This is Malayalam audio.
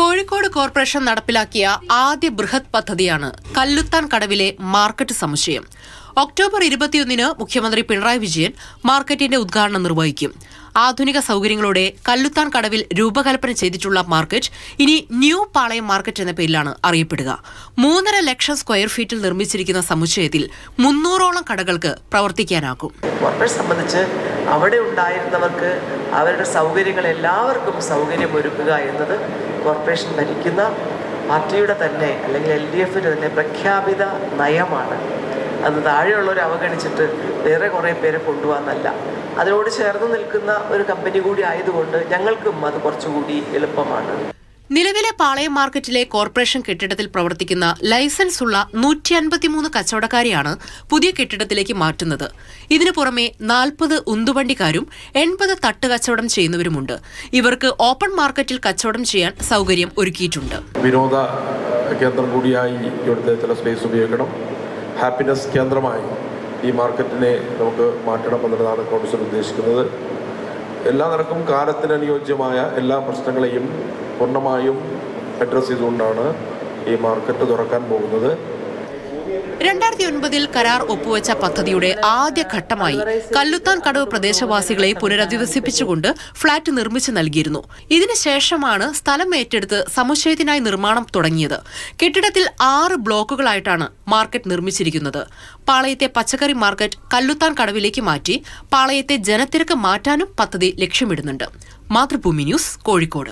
കോഴിക്കോട് കോർപ്പറേഷൻ നടപ്പിലാക്കിയ ആദ്യ ബൃഹത് പദ്ധതിയാണ് കല്ലുത്താൻ കടവിലെ മാർക്കറ്റ് സമുച്ചയം. ഒക്ടോബർ ഇരുപത്തിയൊന്നിന് മുഖ്യമന്ത്രി പിണറായി വിജയൻ മാർക്കറ്റിന്റെ ഉദ്ഘാടനം നിർവഹിക്കും. ആധുനിക സൗകര്യങ്ങളോടെ കല്ലുത്താൻ കടവിൽ രൂപകൽപ്പന ചെയ്തിട്ടുള്ള മാർക്കറ്റ് ഇനി ന്യൂ പാളയം മാർക്കറ്റ് എന്ന പേരിലാണ് അറിയപ്പെടുക. മൂന്നര ലക്ഷം സ്ക്വയർ ഫീറ്റിൽ നിർമ്മിച്ചിരിക്കുന്ന സമുച്ചയത്തിൽ മുന്നൂറോളം കടകൾക്ക് പ്രവർത്തിക്കാനാകും. സംബന്ധിച്ച് അവിടെ ഉണ്ടായിരുന്നവർക്ക് അവരുടെ സൗകര്യങ്ങൾ എല്ലാവർക്കും സൗകര്യമൊരുക്കുക എന്നത് കോർപ്പറേഷൻ ഭരിക്കുന്ന പാർട്ടിയുടെ തന്നെ അല്ലെങ്കിൽ എൽ ഡി എഫിന്റെ തന്നെ പ്രഖ്യാപിത നയമാണ്. അത് താഴെയുള്ളവർ അവഗണിച്ചിട്ട് വേറെ കുറേ പേരെ കൊണ്ടുപോകാന്നല്ല അതിനോട് ചേർന്ന് നിൽക്കുന്ന ഒരു കമ്പനി കൂടി ആയതുകൊണ്ട് ഞങ്ങൾക്കും അത് കുറച്ചുകൂടി എളുപ്പമാണ്. നിലവിലെ പാളയം മാർക്കറ്റിലെ കോർപ്പറേഷൻ കെട്ടിടത്തിൽ പ്രവർത്തിക്കുന്ന ലൈസൻസ് ഉള്ള നൂറ്റി അൻപത്തിമൂന്ന് കച്ചവടക്കാരെയാണ് പുതിയ കെട്ടിടത്തിലേക്ക് മാറ്റുന്നത്. ഇതിനു പുറമെ നാൽപ്പത് ഉന്തുവണ്ടിക്കാരും എൺപത് തട്ട് കച്ചവടം ചെയ്യുന്നവരുമുണ്ട്. ഇവർക്ക് ഓപ്പൺ മാർക്കറ്റിൽ കച്ചവടം ചെയ്യാൻ സൗകര്യം ഒരുക്കിയിട്ടുണ്ട്. വിനോദ കേന്ദ്രം കൂടിയായി ഇവിടുത്തെ ചില സ്പേസ് ഉപയോഗിക്കണം. ഹാപ്പിനെസ് കേന്ദ്രമായി ഈ മാർക്കറ്റിനെ നമുക്ക് മാറ്റണം എന്നുള്ളതാണ് കൗൺസിൽ ഉദ്ദേശിക്കുന്നത്. എല്ലാ നിരക്കും കാലത്തിന് അനുയോജ്യമായ എല്ലാ പ്രശ്നങ്ങളെയും പൂർണമായും അഡ്രസ്സ് ചെയ്തുകൊണ്ടാണ് ഈ മാർക്കറ്റ് തുറക്കാൻ പോകുന്നത്. രണ്ടായിരത്തി ഒൻപതിൽ കരാർ ഒപ്പുവെച്ച പദ്ധതിയുടെ ആദ്യ ഘട്ടമായി കല്ലുത്താൻ കടവ് പ്രദേശവാസികളെ പുനരധിവസിപ്പിച്ചുകൊണ്ട് ഫ്ളാറ്റ് നിർമ്മിച്ചു നൽകിയിരുന്നു. ഇതിനുശേഷമാണ് സ്ഥലം ഏറ്റെടുത്ത് സമുച്ചയത്തിനായി നിർമ്മാണം തുടങ്ങിയത്. കെട്ടിടത്തിൽ ആറ് ബ്ലോക്കുകളായിട്ടാണ് മാർക്കറ്റ് നിർമ്മിച്ചിരിക്കുന്നത്. പാളയത്തെ പച്ചക്കറി മാർക്കറ്റ് കല്ലുത്താൻ കടവിലേക്ക് മാറ്റി പാളയത്തെ ജനത്തിരക്ക് മാറ്റാനും പദ്ധതി ലക്ഷ്യമിടുന്നുണ്ട്. മാതൃഭൂമി ന്യൂസ് കോഴിക്കോട്.